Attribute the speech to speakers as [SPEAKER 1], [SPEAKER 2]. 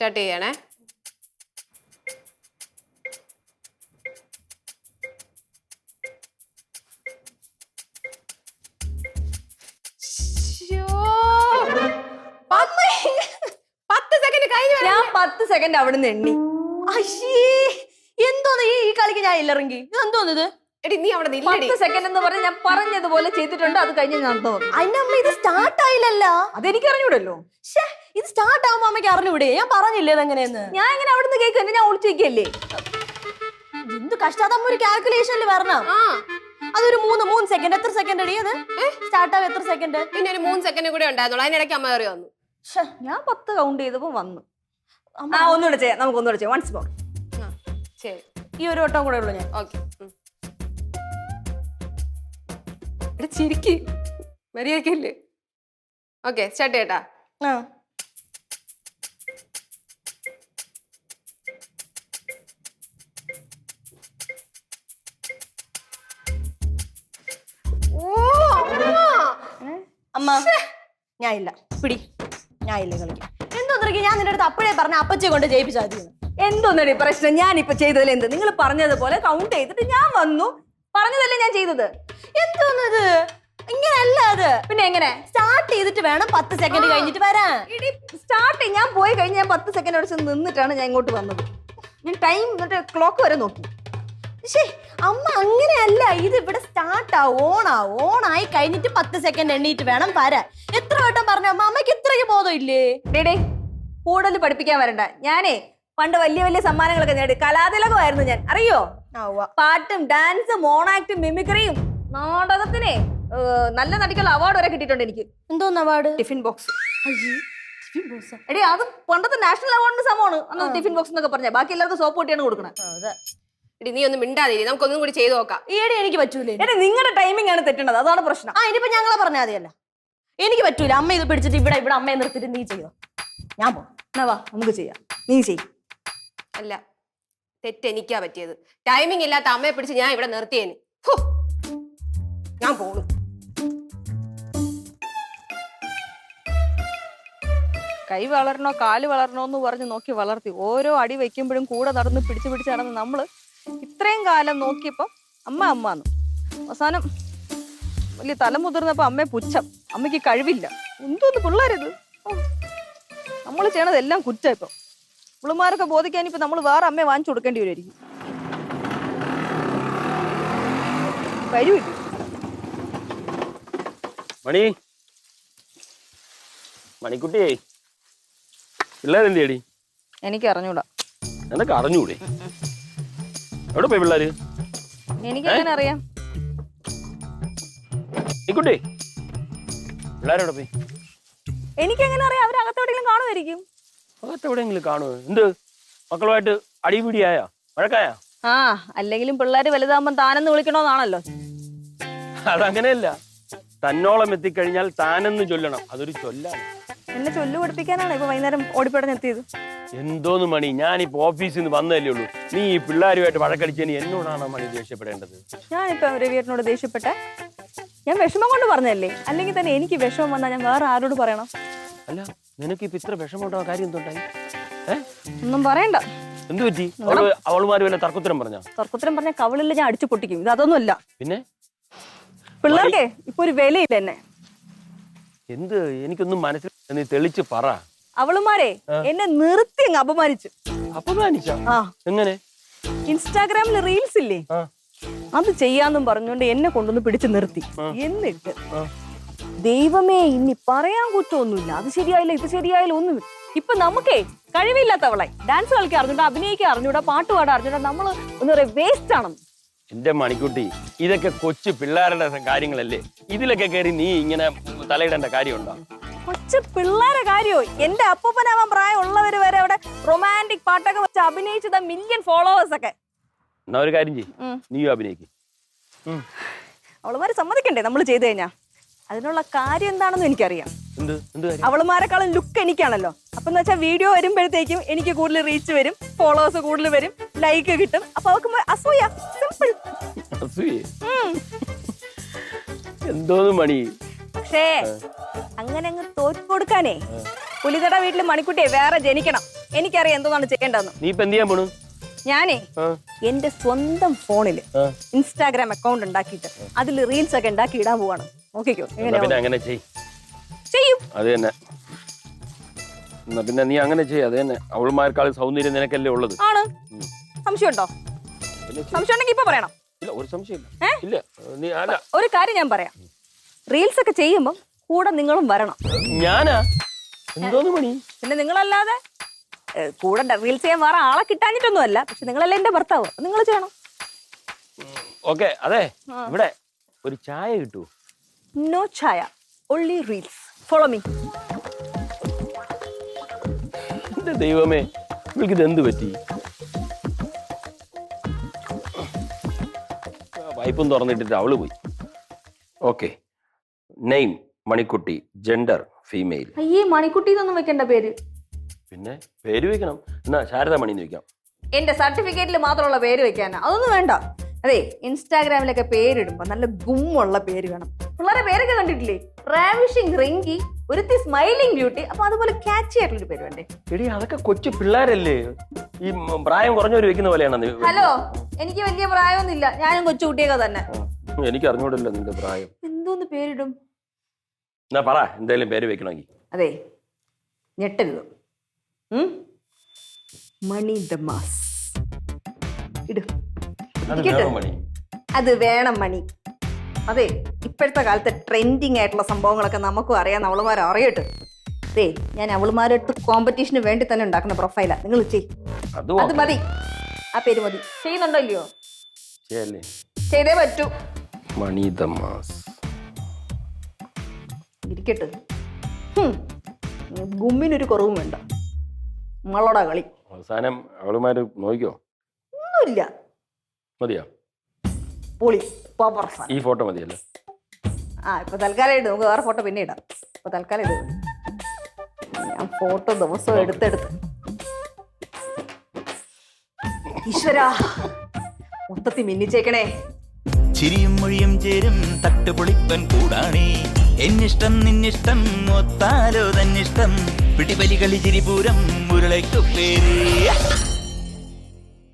[SPEAKER 1] Start ചെയ്യണേ. പത്ത് second.
[SPEAKER 2] ഞാൻ പത്ത് സെക്കൻഡ് അവിടുന്ന് എണ്ണി. അയ്യേ എന്തോന്ന് ഈ ഈ കളിക്ക് ഞാൻ ഇല്ലറങ്കി എന്തോന്ന് ഇത്
[SPEAKER 1] എടി നീ അവിടെ
[SPEAKER 2] പത്ത് സെക്കൻഡ് എന്ന് പറഞ്ഞ് ഞാൻ പറഞ്ഞതുപോലെ ചെയ്തിട്ടുണ്ട്. അത് കഴിഞ്ഞ് ഞാൻ തോന്നുന്നു
[SPEAKER 3] അതിന്റെ അമ്മ ഇത് സ്റ്റാർട്ട് ആയില്ലല്ലോ.
[SPEAKER 2] അതെനിക്ക് അറിഞ്ഞൂടല്ലോ
[SPEAKER 3] ശ്ശേ, ഇത് സ്റ്റാർട്ട് ആവുമ്പോ അമ്മയ്ക്ക് അറിഞ്ഞൂടെ? ഞാൻ പറഞ്ഞില്ലേ ഇതെങ്ങനെയെന്ന്
[SPEAKER 2] ഞാൻ എങ്ങനെ അവിടുന്ന് കേൾക്കുന്നു ഞാൻ ഒളിച്ചിരിക്കല്ലേ
[SPEAKER 3] എന്ത് കഷ്ടാതമ്മ ഒരു കാൽക്കുലേഷനിൽ വരണം. അതൊരു മൂന്ന് മൂന്ന് സെക്കൻഡ് എത്ര സെക്കൻഡ് അടി അത് സ്റ്റാർട്ട് ആവും എത്ര സെക്കൻഡ്
[SPEAKER 1] പിന്നെ ഒരു മൂന്ന് സെക്കൻഡ് കൂടെ ഉണ്ടായിരുന്നുള്ളൂ. അതിനിടയ്ക്ക് അമ്മ കയറി വന്നു.
[SPEAKER 2] ഞാൻ പത്ത് കൗണ്ട് ചെയ്തപ്പോ വന്നു. ആ ഒന്നുകൂടെ ചെയ്യാം. നമുക്ക് ഒന്നുകൂടെ ചെയ്യാം വൺസ് മോർ
[SPEAKER 1] ശരി.
[SPEAKER 3] ഈ ഒരു വട്ടം കൂടെ ഉള്ളു ഞാൻ.
[SPEAKER 1] ഓക്കെ. ചിരിക്കേ ചിരിക്ക്. മര്യാദക്കല്ലേ ഓക്കെ സ്റ്റാർട്ട് ചെയ്യട്ടാ.
[SPEAKER 3] ആ.
[SPEAKER 1] അമ്മ.
[SPEAKER 3] ഞാൻ ഇല്ല. പിടി. ഞാൻ ഇല്ല കളിക്കാൻ എന്തോന്നിരിക്കും ഞാൻ നിന്റെ അടുത്ത് അപ്പഴേ പറഞ്ഞ അപ്പച്ചെ കൊണ്ട് ജയിപ്പിച്ചാൽ മതി
[SPEAKER 2] എന്തോന്നടി പ്രശ്നം? ഞാൻ ഇപ്പൊ ചെയ്തതിൽ എന്ത്? നിങ്ങൾ പറഞ്ഞതുപോലെ കൗണ്ട് ചെയ്തിട്ട് ഞാൻ വന്നു. പറഞ്ഞതല്ലേ ഞാൻ ചെയ്തത്?
[SPEAKER 3] എന്തോന്നത്? ഇങ്ങനല്ല അത്.
[SPEAKER 2] പിന്നെ എങ്ങനെ?
[SPEAKER 3] സ്റ്റാർട്ട് ചെയ്തിട്ട് വേണം പത്ത് സെക്കൻഡ് കഴിഞ്ഞിട്ട് വരാൻ.
[SPEAKER 2] സ്റ്റാർട്ട് ഞാൻ പോയി കഴിഞ്ഞ് ഞാൻ പത്ത് സെക്കൻഡ് അടിച്ച് നിന്നിട്ടാണ് ഞാൻ ഇങ്ങോട്ട് വന്നത്. ഞാൻ ടൈം മറ്റേ ക്ലോക്ക് വരെ നോക്കി.
[SPEAKER 3] അമ്മ അങ്ങനെയല്ല. ഇത് ഇവിടെ സ്റ്റാർട്ട് ഓണാ ഓണായി കഴിഞ്ഞിട്ട് പത്ത് സെക്കൻഡ് എണ്ണീറ്റ് വേണം വരാൻ എത്ര വട്ടം പറഞ്ഞു അമ്മ അമ്മയ്ക്ക് ഇത്രയ്ക്ക് ബോധം ഇല്ലേ
[SPEAKER 2] ഡേടേ കൂടുതൽ പഠിപ്പിക്കാൻ വരണ്ട. ഞാനേ പണ്ട് വലിയ വലിയ സമ്മാനങ്ങളൊക്കെ നേടി. കലാതിലകമായിരുന്നു ഞാൻ. അറിയോ? പാട്ടും ഡാൻസും ഓണാക്ടും മിമിക്രിയും നാടകത്തിനെ നല്ല നടിക്കുള്ള അവാർഡ് വരെ കിട്ടിയിട്ടുണ്ട് എനിക്ക്.
[SPEAKER 3] എന്തോന്ന് അവാർഡ്
[SPEAKER 2] ടിഫിൻ ബോക്സ്. എടി അത് പണ്ടത്തെ നാഷണൽ അവാർഡിന്റെ സമയമാണ് അന്ന് ടിഫിൻ ബോക്സ് എന്നൊക്കെ പറഞ്ഞ. ബാക്കി എല്ലാവർക്കും സോപ്പ് പൊട്ടിയാണ് കൊടുക്കണത്
[SPEAKER 1] എടി നീ ഒന്നും മിണ്ടാതിരി നമുക്കൊന്നും കൂടി ചെയ്തു നോക്കാം.
[SPEAKER 3] ഈയിടെ എനിക്ക് പറ്റൂലേ?
[SPEAKER 2] എടാ നിങ്ങളുടെ ടൈമിംഗ് ആണ് തെറ്റുന്നത് അതാണ് പ്രശ്നം.
[SPEAKER 3] ആ ഇനിയിപ്പോ ഞങ്ങളെ പറഞ്ഞാൽ മതിയല്ല. എനിക്ക് പറ്റൂല. അമ്മ ഇത് പിടിച്ചിട്ട് ഇവിടെ ഇവിടെ അമ്മയെ നിർത്തിട്ട് നീ ചെയ്യോ ഞാൻ പോ
[SPEAKER 2] എന്നാ വാ നമുക്ക് ചെയ്യാം. നീ ചെയ്
[SPEAKER 1] അല്ല തെറ്റ് എനിക്കാ പറ്റിയത്. ടൈമിംഗ് ഇല്ലാത്ത അമ്മയെ പിടിച്ച് ഞാൻ ഇവിടെ നിർത്തിയേന്. ഹോ. ഞാൻ പോണു.
[SPEAKER 2] കൈ വളരണോ കാൽ വളരണോ എന്ന് പറഞ്ഞ് നോക്കി വളർത്തി. ഓരോ അടി വെക്കുമ്പോഴും കൂടെ നടന്ന് പിടിച്ച് പിടിച്ച് നടന്ന് നമ്മൾ ഇത്രയും കാലം നോക്കിയപ്പം അമ്മ അമ്മ എന്ന് അവസാനം വലിയ തല മുതിർന്നപ്പോ അമ്മയെ പുച്ഛം. അമ്മയ്ക്ക് കഴിവില്ല. എന്തോന്ന് പിള്ളേരത്? നമ്മൾ ചെയ്യണത് എല്ലാം കുറ്റം ഇപ്പൊ. പിള്ളമാരൊക്കെ ബോധിക്കാൻ ഇപ്പൊ നമ്മൾ വേറെ അമ്മയെ വാങ്ങിച്ചു കൊടുക്കേണ്ടി വരുമായിരിക്കും വരൂല്ല
[SPEAKER 4] മണി. മണിക്കുട്ടിയേ പിള്ളേരെന്തേടി
[SPEAKER 2] എനിക്ക് അറിഞ്ഞൂടാ
[SPEAKER 4] എന്നൊക്കെ അറിഞ്ഞൂടെ? എവിടെ പോയി പിള്ളേര്?
[SPEAKER 2] എനിക്ക് എങ്ങനെ അറിയാം?
[SPEAKER 4] മണിക്കുട്ടി പിള്ളേരെവിടെ പോയി?
[SPEAKER 2] എനിക്ക് എങ്ങനെ അറിയാം? അകത്തെവിടെയെങ്കിലും കാണുമായിരിക്കും.
[SPEAKER 4] അകത്തെവിടെയെങ്കിലും കാണുമോ? എന്ത്? മക്കളുമായിട്ട് അടിപിടിയായ? മഴക്കായ
[SPEAKER 2] ആ അല്ലെങ്കിലും പിള്ളേര് വലുതാകുമ്പോ താനെന്ന് വിളിക്കണോന്നാണല്ലോ.
[SPEAKER 4] അതങ്ങനെയല്ല. തന്നോളം എത്തിക്കഴിഞ്ഞാൽ താനെന്ന് ചൊല്ലണം. അതൊരു ചൊല്ലാണ്.
[SPEAKER 2] എന്നെ ചൊല്ലു പഠിപ്പിക്കാനാണ് ഇപ്പൊ വൈകുന്നേരം ഓടിപ്പടഞ്ഞ് എത്തിയത്?
[SPEAKER 4] എന്തോന്ന് മണി? ഞാനിപ്പോ ഓഫീസിൽ നിന്ന് വന്നതല്ലേ ഉള്ളൂ. നീ ഈ പിള്ളേരുമായിട്ട് വഴക്കടിച്ചതിന് എന്നോടാണ് മണി ദേഷ്യപ്പെടേണ്ടത്?
[SPEAKER 2] ഞാനിപ്പോ രവിയേട്ടനോട് ദേഷ്യപ്പെട്ട. ഞാൻ വിഷമം കൊണ്ട് പറഞ്ഞല്ലേ അല്ലെങ്കിൽ തന്നെ എനിക്ക് വിഷമം വന്നാൽ ഞാൻ വേറെ ആരോട് പറയണം?
[SPEAKER 4] അല്ല നിനക്ക് ഇപ്പൊ ഇത്ര വിഷമമുണ്ടോ? കാര്യം എന്തുണ്ടായി
[SPEAKER 2] ഒന്നും പറയണ്ട.
[SPEAKER 4] എന്ത് പറ്റി? അവൾ അവളുമാര് വല്ല തർക്കുത്തരം പറഞ്ഞ?
[SPEAKER 2] തർക്കുത്തരം പറഞ്ഞ കവളില്ല ഞാൻ അടിച്ചു പൊട്ടിക്കും. ഇത് അതൊന്നുമല്ല.
[SPEAKER 4] പിന്നെ?
[SPEAKER 2] പിള്ളേർക്കേ ഇപ്പൊ ഒരു വിലയില്ല എന്നെ.
[SPEAKER 4] എന്ത്? എനിക്കൊന്നും മനസ്സിലായി നീ തെളിച്ച് പറ.
[SPEAKER 2] അവളുമാരെ എന്നെ നിർത്തി അങ്ങ് അപമാനിച്ചു.
[SPEAKER 4] അപമാനിച്ച?
[SPEAKER 2] ആ.
[SPEAKER 4] എങ്ങനെ?
[SPEAKER 2] ഇൻസ്റ്റാഗ്രാമിൽ റീൽസ് ഇല്ലേ? അത് ചെയ്യാന്നും പറഞ്ഞുകൊണ്ട് എന്നെ കൊണ്ടൊന്ന് പിടിച്ചു നിർത്തി. എന്നിട്ട് ദൈവമേ ഇനി പറയാൻ കുറ്റമൊന്നുമില്ല. അത് ശരിയായില്ല ഇത് ശരിയായില്ല ഒന്നുമില്ല ഇപ്പൊ നമുക്കേ കഴിവില്ലാത്തവളെ ഡാൻസ് കളിക്കാൻ അറിഞ്ഞൂടാ അഭിനയിക്കാൻ അറിഞ്ഞൂടാ പാട്ട് പാടാൻ അറിഞ്ഞൂടാ നമ്മൾ എന്താ പറയാ വേസ്റ്റ് ആണെന്ന്.
[SPEAKER 4] എന്റെ മണിക്കുട്ടി ഇതൊക്കെ കൊച്ചു പിള്ളേരുടെ കാര്യങ്ങളല്ലേ? ഇതിലൊക്കെ കയറി നീ ഇങ്ങനെ തലയിടേണ്ട കാര്യമുണ്ടോ?
[SPEAKER 2] കൊച്ചു പിള്ളേരെ കാര്യോ? എന്റെ അപ്പൂപ്പനാവാൻ പ്രായമുള്ളവര് വരെ അവിടെ റൊമാന്റിക് പാട്ടൊക്കെ വെച്ച് അഭിനയിച്ചത് മില്യൺ ഫോളോവേഴ്സ് ഒക്കെ.
[SPEAKER 4] എന്നാ ഒരു കാര്യം ചെയ്യ്. നീയും അഭിനയിക്ക്.
[SPEAKER 2] അവളുമാരെ സമ്മതിക്കണ്ടേ? നമ്മൾ ചെയ്തു കഴിഞ്ഞാ. അതിനുള്ള കാര്യം എന്താണെന്ന് എനിക്കറിയാം.
[SPEAKER 4] എന്ത്? എന്ത് കാര്യം?
[SPEAKER 2] അവളുമാരെക്കാളും ലുക്ക് എനിക്കാണല്ലോ. അപ്പൊ എന്ന് വെച്ചാൽ വീഡിയോ വരുമ്പോഴത്തേക്കും എനിക്ക് കൂടുതൽ റീച്ച് വരും ഫോളോവേഴ്സ് കൂടുതൽ വരും ലൈക്ക് കിട്ടും. അപ്പൊ അവർക്ക് അസൂയ.
[SPEAKER 4] അസൂയേ എന്തോന്ന് മണി?
[SPEAKER 2] പക്ഷേ അങ്ങനെ അങ്ങ് തോറ്റു കൊടുക്കാനേ പുലിതട വീട്ടിൽ മണിക്കുട്ടിയെ വേറെ ജനിക്കണം. എനിക്കറിയാം എന്തോന്നാണ് ചെയ്യേണ്ടതെന്ന്.
[SPEAKER 4] നീ ഇപ്പൊ എന്ത് ചെയ്യാൻ പോണു?
[SPEAKER 2] ഞാനേ എന്റെ സ്വന്തം
[SPEAKER 4] ഫോണിൽ
[SPEAKER 2] ഇൻസ്റ്റാഗ്രാം അക്കൗണ്ട് ഉണ്ടാക്കിയിട്ട് അതിൽ റീൽസ് ഒക്കെ ഉണ്ടാക്കി ഇടാൻ പോവാണ്. നോക്കിക്കോ
[SPEAKER 4] അങ്ങനെ ചെയ്
[SPEAKER 2] ചെയ്യും.
[SPEAKER 4] അത് തന്നെ. പിന്നെ നീ അങ്ങനെ ചെയ്യ അത് തന്നെ. അവൾമാർക്കാൾ സൗന്ദര്യം നിനക്കല്ലേ ഉള്ളത്?
[SPEAKER 2] ആണ്. സംശയമുണ്ടോ. സംശയം ഉണ്ടെങ്കിൽ ഇപ്പൊ പറയണം.
[SPEAKER 4] ഇല്ല ഒരു സംശയമില്ല? ഇല്ല നീ അല്ല.
[SPEAKER 2] ഒരു കാര്യം ഞാൻ പറയാം. റീൽസ് ഒക്കെ ചെയ്യുമ്പോൾ കൂടെ നിങ്ങളും വരണം.
[SPEAKER 4] ഞാനാ? എന്തോന്ന് മണി?
[SPEAKER 2] പിന്നെ നിങ്ങളല്ലാതെ ഏ, കൂടെ റീൽസ് ചെയ്യാൻ വേറെ ആളെ കിട്ടാഞ്ഞിട്ടൊന്നും അല്ല പക്ഷെ നിങ്ങളല്ലേ എന്റെ ഭർത്താവ്. നിങ്ങൾ ചെയ്യണം.
[SPEAKER 4] ഓക്കെ അതെ ഇവിടെ ഒരു ചായ കിട്ടൂ.
[SPEAKER 2] നോ ചായ ഒള്ളി റീൽസ് ഫോളോ മീ
[SPEAKER 4] എന്റെ ദൈവമേ ഇവൾക്ക് ഇത് എന്ത് പറ്റി? വൈപ്പും തുറന്നിട്ടിട്ട് അവൾ പോയി. Okay name Manikutty. Gender female
[SPEAKER 2] അയ്യേ മണിക്കുട്ടി എന്നൊന്നും വെക്കേണ്ട പേര്.
[SPEAKER 4] പിന്നെ പേര് വെക്കണം. എന്നാ ശാരദ മണി എന്ന് വെക്കാം.
[SPEAKER 2] എന്റെ സർട്ടിഫിക്കറ്റിൽ മാത്രമുള്ള പേര് വെക്കാനാ. അതൊന്നും വേണ്ട. അതെ ഇൻസ്റ്റാഗ്രാമിലൊക്കെ പേരിടുമ്പോ നല്ല ഗുമ്മുള്ള പേര് വേണം. പിള്ളേരെ പേരൊക്കെ കണ്ടിട്ടില്ലേ? റാവിഷിംഗ് റിങ്കി ഒരുത്തി സ്മൈലിംഗ് ബ്യൂട്ടി അപ്പൊ അതുപോലെ ക്യാച്ച് ആയിട്ടുള്ള ഒരു പേര് വേണ്ടേ?
[SPEAKER 4] എടി അതൊക്കെ കൊച്ചു പിള്ളേരല്ലേ? ഈ പ്രായം കുറഞ്ഞവർ വെക്കുന്ന പോലെയാണ്
[SPEAKER 2] ഹലോ എനിക്ക് വലിയ പ്രായമൊന്നുമില്ല. ഞാനും കൊച്ചു കുട്ടിയൊക്കെ തന്നെ.
[SPEAKER 4] എനിക്ക് അറിഞ്ഞൂടല്ലോ നിന്റെ പ്രായം.
[SPEAKER 2] എന്തോന്ന് പേരിടും?
[SPEAKER 4] എന്നാ പറ എന്തായാലും പേര് വെക്കണമെങ്കിൽ.
[SPEAKER 2] അതെ ഞെട്ടരുത്? മണി ദ മാസ് ഇടും.
[SPEAKER 4] അത് വേണം മണി
[SPEAKER 2] അതെ. ഇപ്പോഴത്തെ കാലത്തെ ട്രെൻഡിങ് ആയിട്ടുള്ള സംഭവങ്ങളൊക്കെ നമുക്കും അറിയാം. അവളുമാർ അറിയട്ടെ. അതെ ഞാൻ അവളുമാരായിട്ട് കോമ്പറ്റീഷന് വേണ്ടി തന്നെ ഉണ്ടാക്കുന്ന പ്രൊഫൈലാ നിങ്ങൾ ചെയ്
[SPEAKER 4] അതും
[SPEAKER 2] മതി. ആ പേര് മതി. ചെയ്യുന്നുണ്ടോ ഇല്ലയോ? ചെയ്തേ പറ്റൂ.
[SPEAKER 4] മണി ദമാസ്
[SPEAKER 2] ഇരിക്കട്ടെ. ഹും. ഗുമ്മിനൊരു കുറവും വേണ്ട. നമ്മളോടാ കളി.
[SPEAKER 4] അവസാനം അവളുമാര് നോക്കിയോ
[SPEAKER 2] ഒന്നുമില്ല.
[SPEAKER 4] മതിയോ?
[SPEAKER 2] പൊളി. പവർ
[SPEAKER 4] ഈ ഫോട്ടോ മതിയല്ലോ.
[SPEAKER 2] ആ ഇപ്പൊ തൽക്കാലം ഇടും. നമുക്ക് വേറെ ഫോട്ടോ പിന്നെ ഇടാം. ഇപ്പൊ തൽക്കാലം ഇടും. ഞാൻ ഫോട്ടോ ദിവസവും എടുത്തെടുത്ത്. ഈശ്വരാ മൊത്തത്തിൽ മിന്നിച്ചേക്കണേ.
[SPEAKER 5] ചിരിയും മൊഴിയും ചേരും തട്ടുപൊളിപ്പൻ കൂടാണേ. എന്നിഷ്ടം നിന്നിഷ്ടം മൊത്താലോ തന്നിഷ്ടം. പിടിപലി കളി ചിരിപൂരം മുരളയ്ക്കു പേര്.